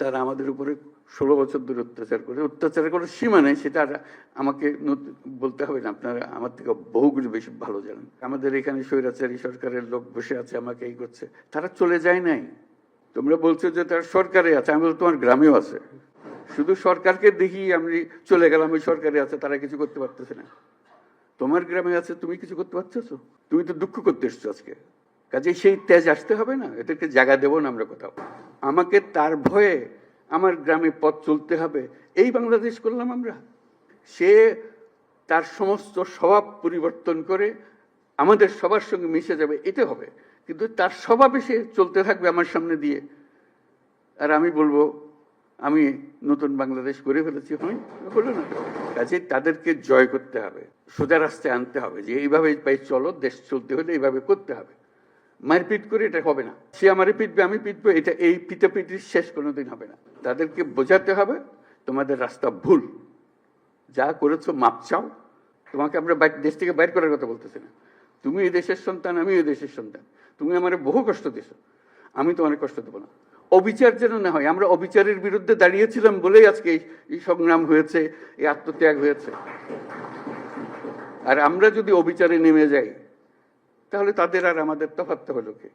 তারা আমাদের উপরে ষোলো বছর ধরে অত্যাচার করে অত্যাচারের কোনো সীমা নেই, সেটা আমাকে বলতে হবে না, আপনারা আমার থেকে বহুগুলো বেশি ভালো জানেন। আমাদের এখানে স্বৈরাচারী সরকারের লোক বসে আছে, আমাকে এই করছে। তারা চলে যায় নাই। তোমরা বলছো যে তারা সরকারে আছে, আমি তোমার গ্রামেও আছে। শুধু সরকারকে দেখি আমি চলে গেলাম, ওই সরকারে আছে, তারা কিছু করতে পারতেছে না। তোমার গ্রামে আছে, তুমি কিছু করতে পারছ তুমি তো দুঃখ করতে এসছো আজকে। কাজে সেই তেজ আসতে হবে না, এদেরকে জায়গা দেবো না আমরা কোথাও। আমাকে তার ভয়ে আমার গ্রামে পথ চলতে হবে। এই বাংলাদেশ করলাম আমরা। সে তার সমস্ত স্বভাব পরিবর্তন করে আমাদের সবার সঙ্গে মিশে যাবে, এতে হবে। কিন্তু তার স্বভাবে সে চলতে থাকবে আমার সামনে দিয়ে। আর আমি বলব, আমি নতুন বাংলাদেশ করে ফেলেছি, হয়, হলো না। কাজে তাদেরকে জয় করতে হবে, সোজা রাস্তায় আনতে হবে যে এইভাবে পাই চলো, দেশ চলতে হলে এইভাবে করতে হবে। মারপিট করে এটা হবে না। সে আমারে পিটবে, আমি পিটবো, এটা এই পিটাপিটির শেষ কোনোদিন হবে না। তাদেরকে বোঝাতে হবে, তোমাদের রাস্তা ভুল। যা করেছ মাপ চাও। তোমাকে আমরা দেশ থেকে বাইর করার কথা বলতেছি না। তুমি এই দেশের সন্তান আমি এই দেশের সন্তান। তুমি আমার বহু কষ্ট দিছো। আমি তোমার কষ্ট দেবো না। অবিচার যেন না হয়, আমরা অবিচারের বিরুদ্ধে দাঁড়িয়েছিলাম বলেই আজকে এই সংগ্রাম হয়েছে, এই আত্মত্যাগ হয়েছে। আর আমরা যদি অবিচারে নেমে যাই তাহলে তাদের আর আমাদের তফাৎ হলো কি?